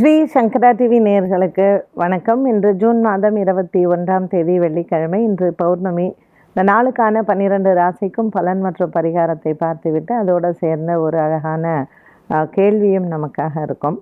ஸ்ரீ சங்கரா TV நேர்களுக்கு வணக்கம். இன்று ஜூன் மாதம் இருபத்தி ஒன்றாம் தேதி வெள்ளிக்கிழமை இன்று பௌர்ணமி. இந்த நாளுக்கான பன்னிரண்டு ராசிக்கும் பலன் மற்றும் பரிகாரத்தை பார்த்துவிட்டு அதோடு சேர்ந்த ஒரு அழகான கேள்வியும் நமக்காக இருக்கும்.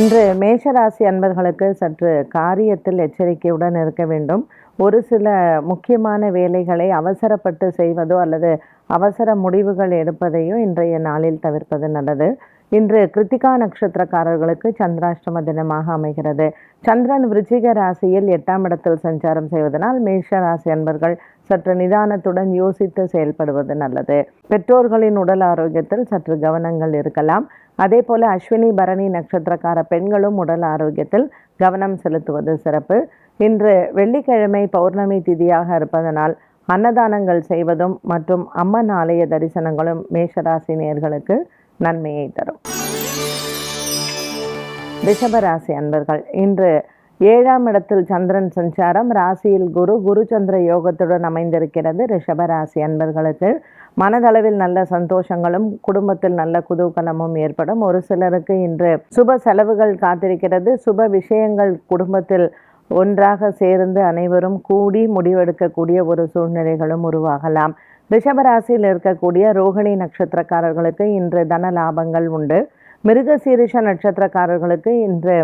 இன்று மேஷராசி அன்பர்களுக்கு சற்று காரியத்தில் எச்சரிக்கையுடன் இருக்க வேண்டும். ஒரு சில முக்கியமான வேலைகளை அவசரப்பட்டு செய்வதோ அல்லது அவசர முடிவுகள் எடுப்பதையோ இன்றைய நாளில் தவிர்ப்பது நல்லது. இன்று கிருத்திகா நட்சத்திரக்காரர்களுக்கு சந்திராஷ்டம தினமாக அமைகிறது. சந்திரன் விருச்சிக ராசியில் எட்டாம் இடத்தில் சஞ்சாரம் செய்வதனால் மேஷ ராசி அன்பர்கள் சற்று நிதானத்துடன் யோசித்து செயல்படுவது நல்லது. பெற்றோர்களின் உடல் ஆரோக்கியத்தில் சற்று கவனங்கள் இருக்கலாம். அதே போல அஸ்வினி பரணி நட்சத்திரக்கார பெண்களும் உடல் ஆரோக்கியத்தில் கவனம் செலுத்துவது சிறப்பு. இன்று வெள்ளிக்கிழமை பௌர்ணமி திதியாக இருப்பதனால் அன்னதானங்கள் செய்வதும் மற்றும் அம்மன் ஆலய தரிசனங்களும் மேஷராசி நேயர்களுக்கு நன்மையை தரும். ரிஷபராசி அன்பர்கள் இன்று ஏழாம் இடத்தில் சந்திரன் சஞ்சாரம். ராசியில் குரு குரு சந்திர யோகத்துடன் அமைந்திருக்கிறது ரிஷபராசி அன்பர்களுக்கு. மனதளவில் நல்ல சந்தோஷங்களும் குடும்பத்தில் நல்ல குதூகலமும் ஏற்படும். ஒரு சிலருக்கு இன்று சுப செலவுகள் காத்திருக்கிறது. சுப விஷயங்கள் குடும்பத்தில் ஒன்றாக சேர்ந்து அனைவரும் கூடி முடிவெடுக்கக்கூடிய ஒரு சூழ்நிலைகளும் உருவாகலாம். ரிஷபராசியில் இருக்கக்கூடிய ரோகிணி நட்சத்திரக்காரர்களுக்கு இன்று தன லாபங்கள் உண்டு. மிருகசீரிஷ நட்சத்திரக்காரர்களுக்கு இன்று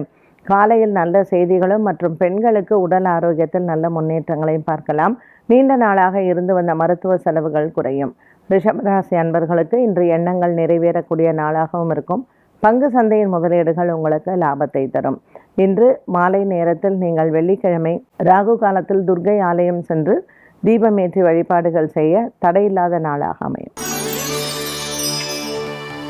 காலையில் நல்ல செய்திகளும் மற்றும் பெண்களுக்கு உடல் ஆரோக்கியத்தில் நல்ல முன்னேற்றங்களையும் பார்க்கலாம். நீண்ட நாளாக இருந்து வந்த மருத்துவ செலவுகள் குறையும். ரிஷபராசி அன்பர்களுக்கு இன்று எண்ணங்கள் நிறைவேறக்கூடிய நாளாகவும் இருக்கும். பங்கு சந்தையின் முதலீடுகள் உங்களுக்கு லாபத்தை தரும். இன்று மாலை நேரத்தில் நீங்கள் வெள்ளிக்கிழமை ராகு காலத்தில் துர்க்கை ஆலயம் சென்று தீபமேற்றி வழிபாடுகள் செய்ய தடையில்லாத நாளாக அமையும்.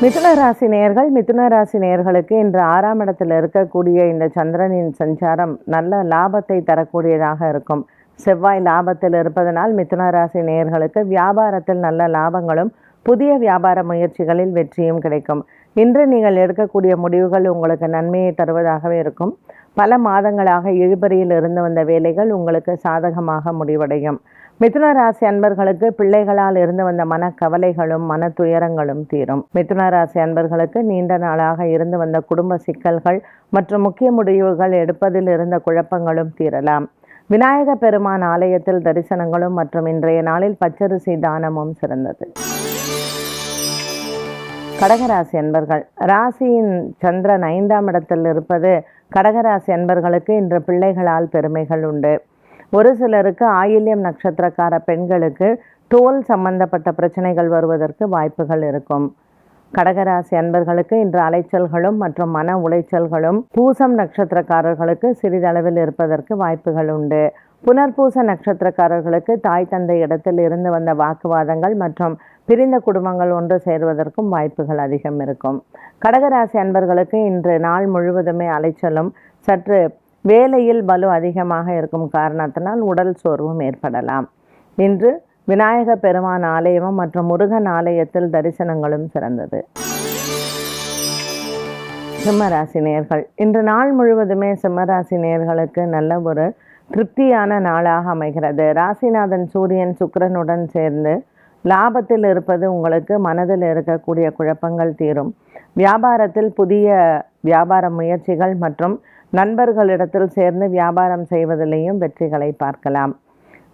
மிதுன ராசி நேயர்கள் மிதுன ராசி நேயர்களுக்கு இன்று ஆறாம் இடத்தில் இருக்கக்கூடிய இந்த சந்திரனின் சஞ்சாரம் நல்ல லாபத்தை தரக்கூடியதாக இருக்கும். செவ்வாய் லாபத்தில் இருப்பதனால் மிதுன ராசி நேயர்களுக்கு வியாபாரத்தில் நல்ல லாபங்களும் புதிய வியாபார முயற்சிகளில் வெற்றியும் கிடைக்கும். இன்று நீங்கள் எடுக்கக்கூடிய முடிவுகள் உங்களுக்கு நன்மையை தருவதாகவே இருக்கும். பல மாதங்களாக இழுபறியில் இருந்து வந்த வேலைகள் உங்களுக்கு சாதகமாக முடிவடையும். மிதுன ராசி அன்பர்களுக்கு பிள்ளைகளால் இருந்து வந்த மன கவலைகளும் மன துயரங்களும் தீரும். மிதுன ராசி அன்பர்களுக்கு நீண்ட நாளாக இருந்து வந்த குடும்ப சிக்கல்கள் மற்றும் முக்கிய முடிவுகள் எடுப்பதில் இருந்த குழப்பங்களும் தீரலாம். விநாயக பெருமான் ஆலயத்தில் தரிசனங்களும் மற்றும் இன்றைய நாளில் பச்சரிசி தானமும் சிறந்தது. கடகராசி அன்பர்கள் ராசியின் சந்திரன் ஐந்தாம் இடத்தில் இருப்பது கடகராசி அன்பர்களுக்கு இன்று பிள்ளைகளால் பெருமைகள் உண்டு. ஒரு சிலருக்கு ஆயில்யம் நட்சத்திரக்கார பெண்களுக்கு தோல் சம்பந்தப்பட்ட பிரச்சனைகள் வருவதற்கு வாய்ப்புகள் இருக்கும். கடகராசி அன்பர்களுக்கு இன்று அலைச்சல்களும் மற்றும் மன உளைச்சல்களும் பூசம் நட்சத்திரக்காரர்களுக்கு சிறிதளவில் இருப்பதற்கு வாய்ப்புகள் உண்டு. புனர்பூச நட்சத்திரக்காரர்களுக்கு தாய் தந்தை இடத்தில் இருந்து வந்த வாக்குவாதங்கள் மற்றும் பிரிந்த குடும்பங்கள் ஒன்று சேருவதற்கும் வாய்ப்புகள் அதிகம் இருக்கும். கடகராசி அன்பர்களுக்கு இன்று நாள் முழுவதுமே அலைச்சலும் சற்று வேலையில் பலு அதிகமாக இருக்கும் காரணத்தினால் உடல் சோர்வும் ஏற்படலாம். இன்று விநாயக பெருமான் ஆலயமும் மற்றும் முருகன் ஆலயத்தில் தரிசனங்களும் சிறந்தது. சிம்மராசி நேர்கள். இன்று நாள் முழுவதுமே சிம்மராசி நேர்களுக்கு நல்ல ஒரு திருப்தியான நாளாக அமைகிறது. ராசிநாதன் சூரியன் சுக்கரனுடன் சேர்ந்து லாபத்தில் இருப்பது உங்களுக்கு மனதில் இருக்கக்கூடிய குழப்பங்கள் தீரும். வியாபாரத்தில் புதிய வியாபார முயற்சிகள் மற்றும் நண்பர்களிடத்தில் சேர்ந்து வியாபாரம் செய்வதிலேயும் வெற்றிகளை பார்க்கலாம்.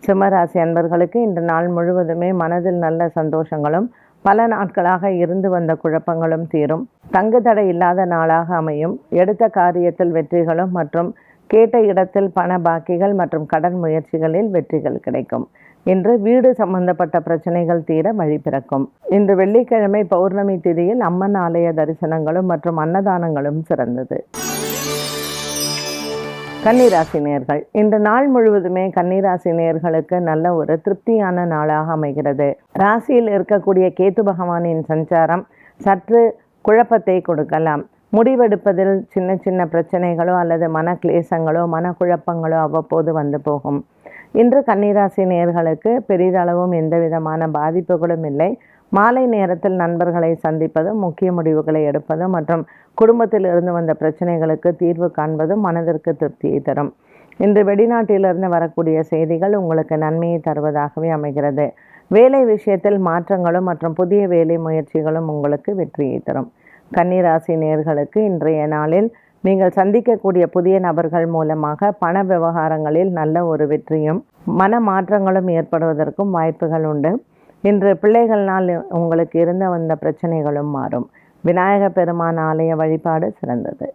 சிம்மராசி அன்பர்களுக்கு இன்று நாள் முழுவதுமே மனதில் நல்ல சந்தோஷங்களும் பல நாட்களாக இருந்து வந்த குழப்பங்களும் தீரும். தங்கு தடை இல்லாத நாளாக அமையும். எடுத்த காரியத்தில் வெற்றிகளும் மற்றும் கேட்ட இடத்தில் பண பாக்கிகள் மற்றும் கடன் முயற்சிகளில் வெற்றிகள் கிடைக்கும். இன்று வீடு சம்பந்தப்பட்ட பிரச்சனைகள் தீர வழி பிறக்கும். இன்று வெள்ளிக்கிழமை பௌர்ணமி திதியில் அம்மன் ஆலய தரிசனங்களும் மற்றும் அன்னதானங்களும் சிறந்தது. கன்னிராசி நேர்கள் இந்த நாள் முழுவதுமே கன்னிராசி நேர்களுக்கு நல்ல ஒரு திருப்தியான நாளாக அமைகிறது. ராசியில் இருக்கக்கூடிய கேத்து பகவானின் சஞ்சாரம் சற்று குழப்பத்தை கொடுக்கலாம். முடிவெடுப்பதில் சின்ன சின்ன பிரச்சனைகளோ அல்லது மன கிளேசங்களோ மனக்குழப்பங்களோ அவ்வப்போது வந்து போகும். இன்று கன்னிராசி நேர்களுக்கு பெரிதளவும் எந்த விதமான பாதிப்புகளும் இல்லை. மாலை நேரத்தில் நண்பர்களை சந்திப்பதும் முக்கிய முடிவுகளை எடுப்பதும் மற்றும் குடும்பத்தில் இருந்து வந்த பிரச்சனைகளுக்கு தீர்வு காண்பதும் மனதிற்கு திருப்தியை தரும். இன்று வெளிநாட்டிலிருந்து வரக்கூடிய செய்திகள் உங்களுக்கு நன்மையை தருவதாகவே அமைகிறது. வேலை விஷயத்தில் மாற்றங்களும் மற்றும் புதிய வேலை முயற்சிகளும் உங்களுக்கு வெற்றியை தரும். கன்னிராசி நேர்களுக்கு இன்றைய நாளில் நீங்கள் சந்திக்கக்கூடிய புதிய நபர்கள் மூலமாக பண விவகாரங்களில் நல்ல ஒரு வெற்றியும் மன மாற்றங்களும் ஏற்படுவதற்கும் வாய்ப்புகள் உண்டு. இன்று பிள்ளைகள்னால் உங்களுக்கு இருந்த வந்த பிரச்சனைகளும் மாறும். விநாயக பெருமான் ஆலய வழிபாடு சிறந்தது.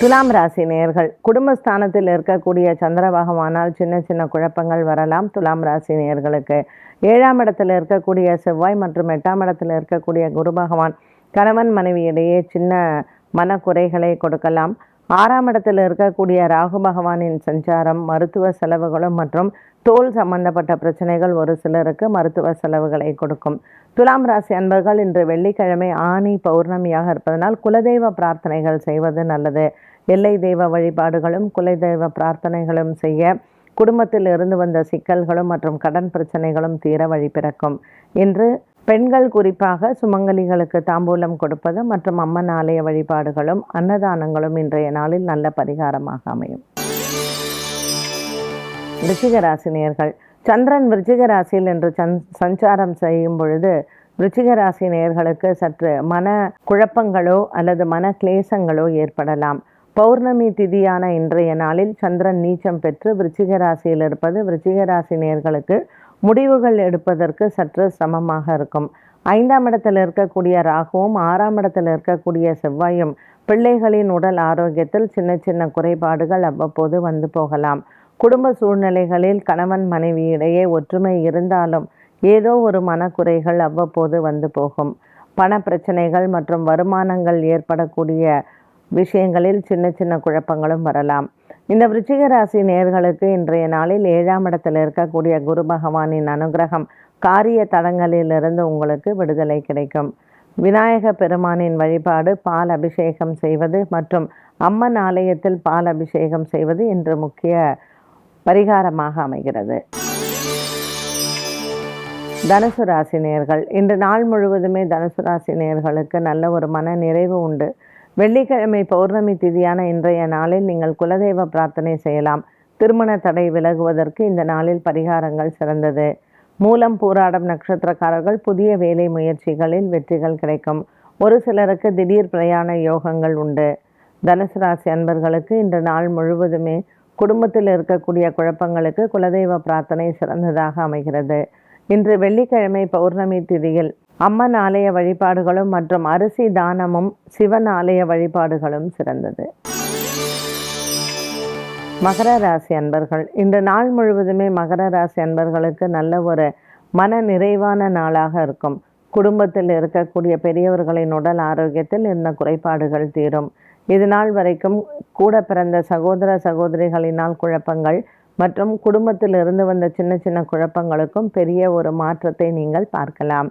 துலாம் ராசி நேர்கள் குடும்பஸ்தானத்தில் இருக்கக்கூடிய சந்திர பகவானால் சின்ன சின்ன குழப்பங்கள் வரலாம். துலாம் ராசி நேர்களுக்கு ஏழாம் இடத்தில் இருக்கக்கூடிய செவ்வாய் மற்றும் எட்டாம் இடத்தில் இருக்கக்கூடிய குரு பகவான் கணவன் மனைவியிடையே சின்ன மனக்குறைகளை கொடுக்கலாம். ஆறாம் இடத்தில் இருக்கக்கூடிய ராகு பகவானின் சஞ்சாரம் மருத்துவ செலவுகளும் மற்றும் தோல் சம்பந்தப்பட்ட பிரச்சனைகள் ஒரு சிலருக்கு மருத்துவ செலவுகளை கொடுக்கும். துலாம் ராசி அன்பர்கள் இன்று வெள்ளிக்கிழமை ஆணி பௌர்ணமியாக இருப்பதனால் குலதெய்வ பிரார்த்தனைகள் செய்வது நல்லது. எல்லை தெய்வ வழிபாடுகளும் குலதெய்வ பிரார்த்தனைகளும் செய்ய குடும்பத்தில் இருந்து வந்த சிக்கல்களும் மற்றும் கடன் பிரச்சனைகளும் தீர வழி பிறக்கும். இன்று பெண்கள் குறிப்பாக சுமங்கலிகளுக்கு தாம்பூலம் கொடுப்பது மற்றும் அம்மன் ஆலய வழிபாடுகளும் அன்னதானங்களும் இன்றைய நாளில் நல்ல பரிகாரமாக அமையும். ராசினியர்கள் சந்திரன் விருச்சிகராசியில் என்று சந் சஞ்சாரம் செய்யும் பொழுது விருச்சிகராசி நேயர்களுக்கு சற்று மன குழப்பங்களோ அல்லது மன கிளேசங்களோ ஏற்படலாம். பௌர்ணமி திதியான இன்றைய நாளில் சந்திரன் நீச்சம் பெற்று விருச்சிகராசியில் இருப்பது விருச்சிகராசி நேர்களுக்கு முடிவுகள் எடுப்பதற்கு சற்று சிரமமாக இருக்கும். ஐந்தாம் இடத்தில் இருக்கக்கூடிய ராகுவும் ஆறாம் இடத்தில் இருக்கக்கூடிய செவ்வாயும் பிள்ளைகளின் உடல் ஆரோக்கியத்தில் சின்ன சின்ன குறைபாடுகள் அவ்வப்போது வந்து போகலாம். குடும்ப சூழ்நிலைகளில் கணவன் மனைவி இடையே ஒற்றுமை இருந்தாலும் ஏதோ ஒரு மனக்குறைகள் அவ்வப்போது வந்து போகும். பண பிரச்சனைகள் மற்றும் வருமானங்கள் ஏற்படக்கூடிய விஷயங்களில் சின்ன சின்ன குழப்பங்களும் வரலாம். இந்த விருச்சிக ராசி நேர்களுக்கு இன்றைய நாளில் ஏழாம் இடத்தில் இருக்கக்கூடிய குரு பகவானின் அனுகிரகம் காரிய தடங்களிலிருந்து உங்களுக்கு விடுதலை கிடைக்கும். விநாயக பெருமானின் வழிபாடு பால் அபிஷேகம் செய்வது மற்றும் அம்மன் ஆலயத்தில் பால் அபிஷேகம் செய்வது இன்று முக்கிய பரிகாரமாக அமைகிறது. தனுசு ராசி நேர்கள் இன்று நாள் முழுவதுமே தனுசு ராசி நேர்களுக்கு நல்ல ஒரு மன நிறைவு உண்டு. வெள்ளிக்கிழமை பௌர்ணமி திதியான இன்றைய நாளில் நீங்கள் குலதெய்வ பிரார்த்தனை செய்யலாம். திருமண தடை விலகுவதற்கு இந்த நாளில் பரிகாரங்கள் சிறந்தது. மூலம் போராடும் நட்சத்திரக்காரர்கள் புதிய வேலை முயற்சிகளில் வெற்றிகள் கிடைக்கும். ஒரு சிலருக்கு திடீர் பிரயாண யோகங்கள் உண்டு. தனுசு ராசி அன்பர்களுக்கு இன்று நாள் முழுவதுமே குடும்பத்தில் இருக்கக்கூடிய குழப்பங்களுக்கு குலதெய்வ பிரார்த்தனை சிறந்ததாக அமைகிறது. இன்று வெள்ளிக்கிழமை பௌர்ணமி திதியில் அம்மன் ஆலய வழிபாடுகளும் மற்றும் அரிசி தானமும் சிவன் ஆலய வழிபாடுகளும் சிறந்தது. மகர ராசி அன்பர்கள் இந்த நாள் முழுவதுமே மகர ராசி அன்பர்களுக்கு நல்ல ஒரு மன நிறைவான நாளாக இருக்கும். குடும்பத்தில் இருக்கக்கூடிய பெரியவர்களின் உடல் ஆரோக்கியத்தில் இருந்த குறைபாடுகள் தீரும். இது நாள் வரைக்கும் கூட பிறந்த சகோதர சகோதரிகளினால் குழப்பங்கள் மற்றும் குடும்பத்தில் இருந்து வந்த சின்ன சின்ன குழப்பங்களுக்கும் பெரிய ஒரு மாற்றத்தை நீங்கள் பார்க்கலாம்.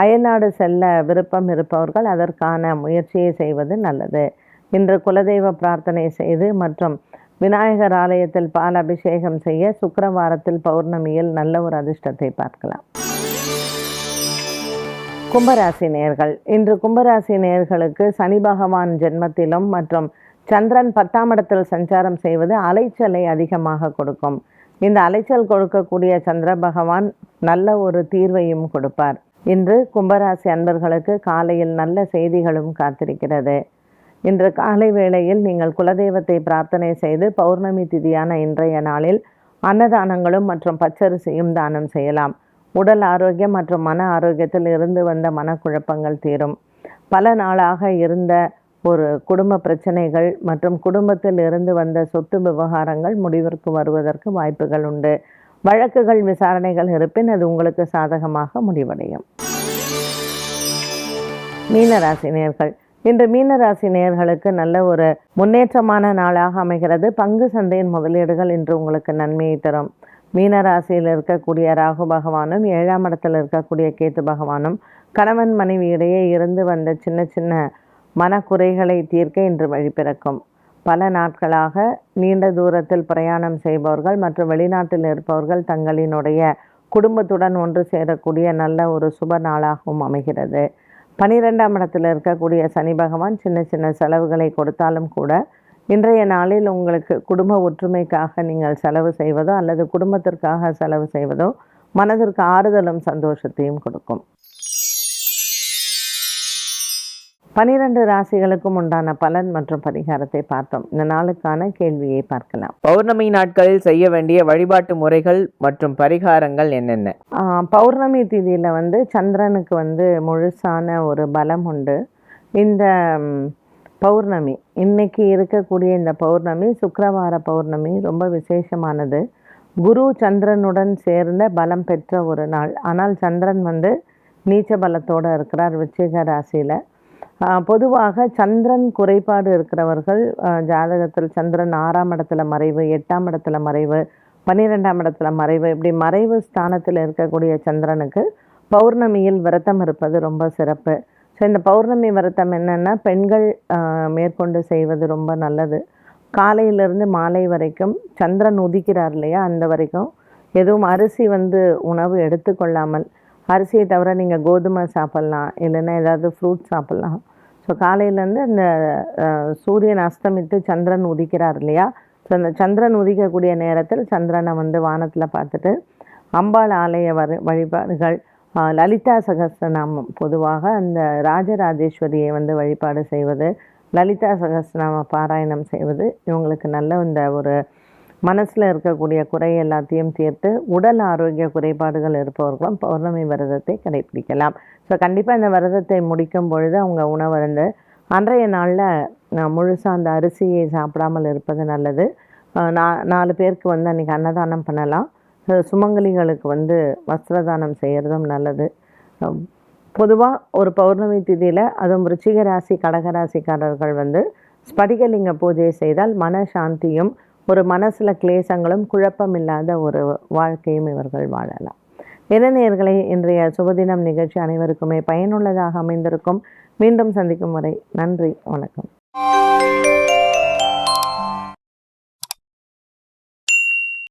அயல்நாடு செல்ல விருப்பம் இருப்பவர்கள் அதற்கான முயற்சியை செய்வது நல்லது. இன்று குலதெய்வ பிரார்த்தனை செய்து மற்றும் விநாயகர் ஆலயத்தில் பால் அபிஷேகம் செய்ய சுக்கரவாரத்தில் பௌர்ணமியில் நல்ல ஒரு அதிர்ஷ்டத்தை பார்க்கலாம். கும்பராசி நேர்கள். இன்று கும்பராசி நேர்களுக்கு சனி பகவான் ஜென்மத்திலும் மற்றும் சந்திரன் பத்தாம் இடத்தில் சஞ்சாரம் செய்வது அலைச்சலை அதிகமாக கொடுக்கும். இந்த அலைச்சல் கொடுக்கக்கூடிய சந்திர பகவான் நல்ல ஒரு தீர்வையும் கொடுப்பார். இன்று கும்பராசி அன்பர்களுக்கு காலையில் நல்ல செய்திகளும் காத்திருக்கிறது. இன்று காலை வேளையில் நீங்கள் குலதெய்வத்தை பிரார்த்தனை செய்து பௌர்ணமி திதியான இன்றைய நாளில் அன்னதானங்களும் மற்றும் பச்சரிசியும் தானம் செய்யலாம். உடல் ஆரோக்கியம் மற்றும் மன ஆரோக்கியத்தில் இருந்து வந்த மனக்குழப்பங்கள் தீரும். பல நாளாக இருந்த ஒரு குடும்ப பிரச்சனைகள் மற்றும் குடும்பத்தில் இருந்து வந்த சொத்து விவகாரங்கள் முடிவிற்கு வருவதற்கு வாய்ப்புகள் உண்டு. வழக்குகள் விசாரணைகள் இருப்பின் அது உங்களுக்கு சாதகமாக முடிவடையும். மீனராசி நேர்கள் இன்று மீனராசி நேர்களுக்கு நல்ல ஒரு முன்னேற்றமான நாளாக அமைகிறது. பங்கு சந்தையின் முதலீடுகள் இன்று உங்களுக்கு நன்மையை தரும். மீனராசியில் இருக்கக்கூடிய ராகு பகவானும் ஏழாம் இடத்தில் இருக்கக்கூடிய கேத்து பகவானும் கணவன் மனைவி இடையே இருந்து வந்த சின்ன சின்ன மனக்குறைகளை தீர்க்க இன்று வழி பிறக்கும். பல நாட்களாக நீண்ட தூரத்தில் பிரயாணம் செய்பவர்கள் மற்றும் வெளிநாட்டில் இருப்பவர்கள் தங்களினுடைய குடும்பத்துடன் ஒன்று சேரக்கூடிய நல்ல ஒரு சுப நாளாகவும் அமைகிறது. பனிரெண்டாம் இடத்தில் இருக்கக்கூடிய சனி பகவான் சின்ன சின்ன செலவுகளை கொடுத்தாலும் கூட இன்றைய நாளில் உங்களுக்கு குடும்ப ஒற்றுமைக்காக நீங்கள் செலவு செய்வதோ அல்லது குடும்பத்திற்காக செலவு செய்வதோ மனதிற்கு ஆறுதலும் சந்தோஷத்தையும் கொடுக்கும். பனிரெண்டு ராசிகளுக்கும் உண்டான பலன் மற்றும் பரிகாரத்தை பார்த்தோம். இந்த நாளுக்கான கேள்வியை பார்க்கலாம். பௌர்ணமி நாட்களில் செய்ய வேண்டிய வழிபாட்டு முறைகள் மற்றும் பரிகாரங்கள் என்னென்ன? பௌர்ணமி திதியில் வந்து சந்திரனுக்கு வந்து முழுசான ஒரு பலம் உண்டு. இந்த பௌர்ணமி இன்னைக்கு இருக்கக்கூடிய இந்த பௌர்ணமி சுக்கிரவார பௌர்ணமி ரொம்ப விசேஷமானது. குரு சந்திரனுடன் சேர்ந்த பலம் பெற்ற ஒரு நாள். ஆனால் சந்திரன் வந்து நீச்ச பலத்தோடு இருக்கிறார் விச்சிக ராசியில். பொதுவாக சந்திரன் குறைபாடு இருக்கிறவர்கள் ஜாதகத்தில் சந்திரன் ஆறாம் இடத்துல மறைவு எட்டாம் இடத்துல மறைவு பன்னிரெண்டாம் இடத்துல மறைவு இப்படி மறைவு ஸ்தானத்தில் இருக்கக்கூடிய சந்திரனுக்கு பௌர்ணமியில் விரதம் இருப்பது ரொம்ப சிறப்பு. ஸோ இந்த பௌர்ணமி விரதம் என்னென்னா பெண்கள் மேற்கொண்டு செய்வது ரொம்ப நல்லது. காலையிலிருந்து மாலை வரைக்கும் சந்திரன் உதிக்கிறார் இல்லையா அந்த வரைக்கும் எதுவும் அரிசி வந்து உணவு எடுத்துக்கொள்ளாமல் அரிசியை தவிர நீங்கள் கோதுமை சாப்பிட்லாம் இல்லைன்னா ஏதாவது ஃப்ரூட் சாப்பிட்லாம். ஸோ காலையிலேருந்து அந்த சூரியன் அஸ்தமித்து சந்திரன் உதிக்கிறார் இல்லையா? ஸோ அந்த சந்திரன் உதிக்கக்கூடிய நேரத்தில் சந்திரனை வந்து வானத்தில் பார்த்துட்டு அம்பாள் ஆலய வரி வழிபாடுகள் லலிதா சகஸ்திரநாமம் பொதுவாக அந்த ராஜராஜேஸ்வரியை வந்து வழிபாடு செய்வது லலிதா சகஸ்திரநாம பாராயணம் செய்வது இவங்களுக்கு நல்ல இந்த ஒரு மனசில் இருக்கக்கூடிய குறை எல்லாத்தையும் தீர்த்து உடல் ஆரோக்கிய குறைபாடுகள் இருப்பவர்களும் பௌர்ணமி விரதத்தை கடைபிடிக்கலாம் ஸோ கண்டிப்பாக இந்த விரதத்தை முடிக்கும் பொழுது அவங்க உணவருந்து அன்றைய நாளில் முழுசாக அந்த அரிசியை சாப்பிடாமல் இருப்பது நல்லது. நா நாலு பேருக்கு வந்து அன்றைக்கி அன்னதானம் பண்ணலாம். சுமங்கலிகளுக்கு வந்து வஸ்திரதானம் செய்கிறதும் நல்லது. பொதுவாக ஒரு பௌர்ணமி திதியில் அதுவும் ருச்சிகராசி கடகராசிக்காரர்கள் வந்து ஸ்படிகலிங்க பூஜை செய்தால் மன சாந்தியும் ஒரு மனசில் கிளேசங்களும் குழப்பம் இல்லாத ஒரு வாழ்க்கையும் இவர்கள் வாழலாம். இளைஞர்களை இன்றைய சுபதினம் நிகழ்ச்சி அனைவருக்குமே பயனுள்ளதாக அமைந்திருக்கும். மீண்டும் சந்திக்கும் வரை நன்றி வணக்கம்.